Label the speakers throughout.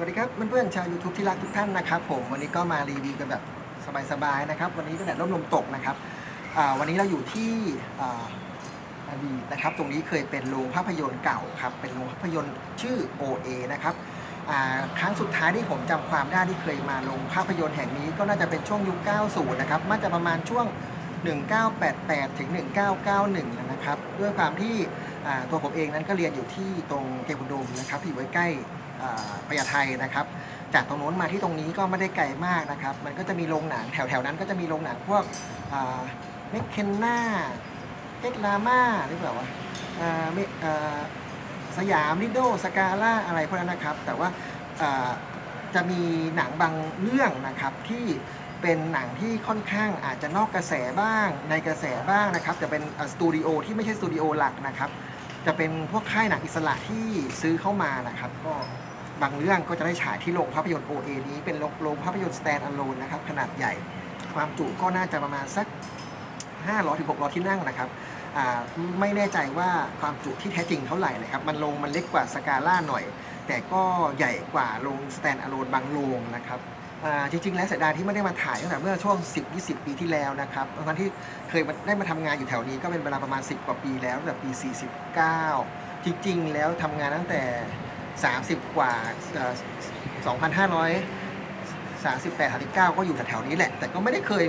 Speaker 1: สวัสดีครับเพื่อนๆชาว YouTube ที่รักทุกท่านนะครับผมวันนี้ก็มารีวิวกันแบบสบายๆนะครับ วันนี้ก็แดดร่มลมตกนะครับวันนี้เราอยู่ที่อาดีตนะครับ ตรงนี้เคยเป็นโรงภาพยนตร์เก่าครับเป็นโรงภาพยนตร์ชื่อ OA นะครับครั้งสุดท้ายที่ผมจำความได้ที่เคยมาโรงภาพยนตร์แห่งนี้ก็น่าจะเป็นช่วงยุค 90 นะครับน่าจะประมาณช่วง 1988 ถึง 1991 นะครับ ด้วยความที่ตัวผมเองนั้นก็เรียนอยู่ที่ตรงเกบุนโดมนะครับที่อยู่ใกล้ พญาไทนะครับ จากตรงโน้นมาที่ตรงนี้ก็ไม่ได้ไกลมากนะครับ มันก็จะมีโรงหนังแถวๆนั้นก็จะมีโรงหนังพวกเมคเคนนาเอ็กลาม่าหรือเปล่าวะสยามลิโดสกาล่าอะไรพวกนั้นนะครับ แต่ว่าจะมีหนังบางเรื่องนะครับที่เป็นหนังที่ค่อนข้างอาจจะนอกกระแสบ้างในกระแสบ้างนะครับจะเป็นสตูดิโอที่ไม่ใช่สตูดิโอหลักนะครับ จะเป็นพวกค่ายหนังอิสระที่ซื้อเข้ามานะครับก็ บางเรื่องก็จะได้ฉายที่โรงภาพยนตร์ OA นี้เป็นโรงโรงภาพยนตร์ stand alone นะครับขนาดใหญ่ ความจุก็น่าจะประมาณสัก 500ถึง600 ที่นั่งนะครับไม่แน่ใจว่าความจุที่แท้จริงเท่าไหร่นะครับ มันลงมันเล็กกว่าสกาล่าหน่อย แต่ก็ใหญ่กว่าโรง stand alone บางโรงนะครับจริงๆ แล้วเสียดายที่ไม่ได้มาถ่ายตั้งแต่เมื่อช่วง 10-20 ปีที่แล้วนะครับตอนที่เคยได้มาทำงานอยู่แถวนี้ก็เป็นเวลาประมาณ 10 กว่าปีแล้วตั้งแต่ปี 49 จริงๆ แล้วทำงานตั้งแต่ 30 กว่าเอ่อ2,538 39 ก็อยู่แถวๆนี้แหละ แต่ก็ไม่ได้เคย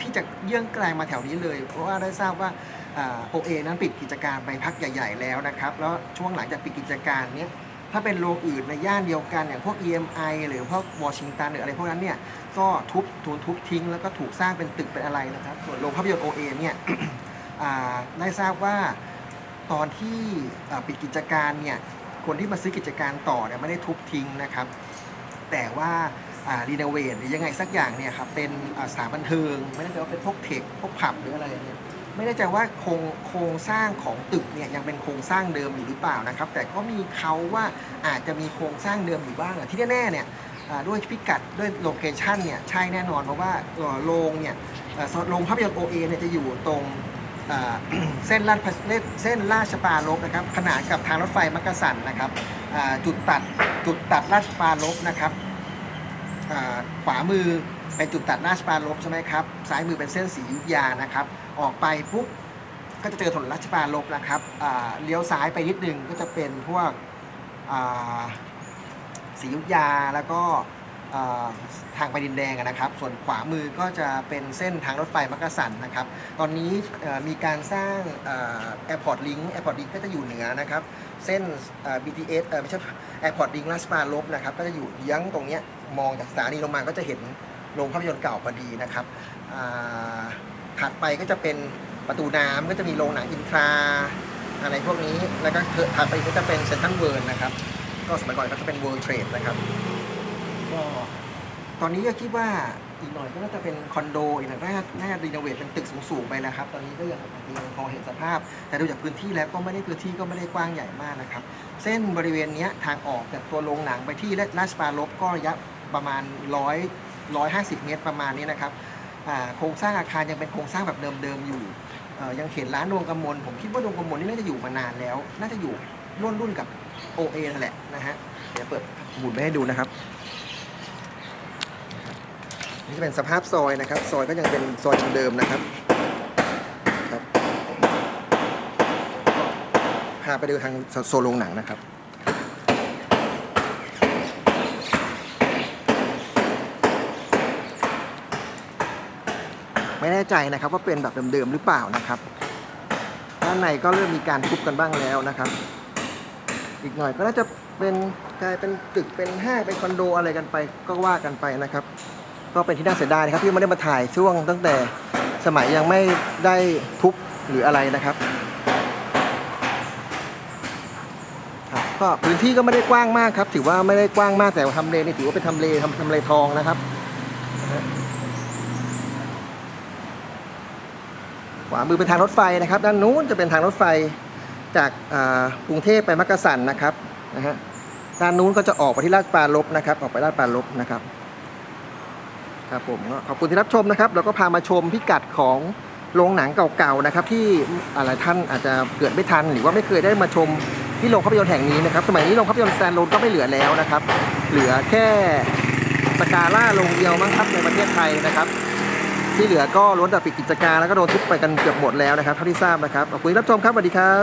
Speaker 1: ที่จะเยื่องไกลมาแถวนี้เลย เพราะว่าได้ทราบว่าโอเอนั้นปิดกิจการไปพักใหญ่ ๆ แล้วนะครับ แล้วช่วงหลังจากปิดกิจการเนี้ยถ้าเป็นโรงอื่นในย่านเดียวกันอย่างพวก EMI หรือพวกวอชิงตันหรืออะไรพวกนั้นเนี่ยก็ทุบทุนทุบทิ้ง แล้วก็ถูกสร้างเป็นตึกเป็นอะไรนะครับ ส่วนโรงภาพยนตร์ OA เอเนี่ยได้ทราบว่าตอนที่ปิดกิจการเนี่ย คนที่มาซื้อกิจการต่อเนี่ยไม่ได้ทุบทิ้งนะครับ แต่ว่ารีโนเวทหรือยังไงสักอย่างเนี่ยครับเป็นสถานบันเทิง ไม่แน่ใจว่าเป็นพวกเทคพวกผับหรืออะไรเนี่ยไม่แน่ใจว่าโครงโครงสร้างของตึกเนี่ยยังเป็นโครงสร้างเดิมอยู่หรือเปล่านะครับ แต่ก็มีเขาว่าอาจจะมีโครงสร้างเดิมอยู่บ้างที่แน่ๆเนี่ยด้วยพิกัดด้วยโลเคชันเนี่ยใช่แน่นอนเพราะว่าโรงเนี่ยโรงภาพยนตร์ OA เอเนี่ยจะอยู่ตรง เส้นลาดพร้าวเส้นราชปรารภนะครับขนานกับทางรถไฟมักกะสันนะครับจุดตัดจุดตัดราชปรารภนะครับขวามือเป็นจุดตัดราชปรารภใช่ไหมครับซ้ายมือเป็นเส้นสียุธยานะครับ ออกไปปุ๊บก็จะเจอถนนราชปรารภนะครับเลี้ยวซ้ายไปนิดนึงก็จะเป็นพวกอ่าศรียุธยาแล้วก็ ทางไปดินแดงนะครับ ส่วนขวามือก็จะเป็นเส้นทางรถไฟมักกะสันนะครับ ตอนนี้มีการสร้างแอร์พอร์ตลิงก์แอร์พอร์ตลิงก์ก็จะอยู่เหนือนะครับ เส้น BTS เอ่อไม่ใช่แอร์พอร์ตลิงก์ราชปารภนะครับ ก็จะอยู่ยื้งตรงนี้มองจากสถานีลงมาก็จะเห็นโรงภาพยนตร์เก่าพอดีนะครับถัดไปก็จะเป็นประตูน้ำก็จะมีโรงหนังอินทราอะไรพวกนี้ แล้วก็ถัดไปก็จะเป็นเซ็นทรัลเวิร์นะครับ ก็สมัยก่อนก็จะเป็น World Trade นะครับ ก็ตอนนี้ก็คิดว่าอีกหน่อยก็น่าจะเป็นคอนโดอีกหน่อยก็น่าน่ารีโนเวทเป็นตึกสูงๆไปนะครับ ตอนนี้ก็ยังยังพอเห็นสภาพ แต่ดูจากพื้นที่แล้วก็ไม่ได้พื้นที่ก็ไม่ได้กว้างใหญ่มากนะครับ เส้นบริเวณเนี้ยทางออกจากตัวโรงหนังไปที่ราชปรารภก็ระยะประมาณร้อยร้อยห้าสิบเมตรประมาณนี้นะครับโครงสร้างอาคารยังเป็นโครงสร้างแบบเดิมๆอยู่ยังเห็นร้านดวงกำมลผมคิดว่าดวงกำมลนี่น่าจะอยู่มานานแล้ว น่าจะอยู่รุ่นรุ่นกับ OA นั่นแหละนะฮะเดี๋ยวเปิดหมุนไปให้ดูนะครับ นี่จะเป็นสภาพซอยนะครับ ซอยก็ยังเป็นซอยเดิมนะครับครับพาไปดูทางโซโรงหนังนะครับไม่แน่ใจนะครับว่าเป็นแบบเดิมๆหรือเปล่านะครับด้านในก็เริ่มมีการทุบกันบ้างแล้วนะครับ อีกหน่อยก็น่าจะเป็นกลายเป็นตึกเป็นห้างเป็นคอนโดอะไรกันไปก็ว่ากันไปนะครับ ก็เป็นที่น่าเสียดายนะครับที่ไม่ได้มาถ่ายช่วงตั้งแต่สมัยยังไม่ได้ทุบหรืออะไรนะครับครับก็พื้นที่ก็ไม่ได้กว้างมากครับ ถือว่าไม่ได้กว้างมากแต่ว่าทำเลนี่ถือว่าเป็นทำเลทำทำเลทองนะครับขวามือเป็นทางรถไฟนะครับ ด้านนู้นจะเป็นทางรถไฟจากกรุงเทพไปมักกะสันนะครับนะฮะด้านนู้นก็จะออกไปที่ลาดปรารภนะครับ ออกไปลาดปรารภนะครับ ครับผมก็ขอบคุณที่รับชมนะครับแล้วก็พามาชมพิกัดของโรงหนังเก่าๆนะครับ ที่อะไรท่านอาจจะเกิดไม่ทัน หรือว่าไม่เคยได้มาชมที่โรงภาพยนตร์แห่งนี้นะครับ สมัยนี้โรงภาพยนตร์แซนโลนก็ไม่เหลือแล้วนะครับ เหลือแค่สกาล่าโรงเดียวมั้งครับในประเทศไทยนะครับ ที่เหลือก็ล้วนแต่ปิดกิจการแล้วก็โดนทุบไปกันเกือบหมดแล้วนะครับเท่าที่ทราบนะครับขอบคุณที่รับชมครับสวัสดีครับ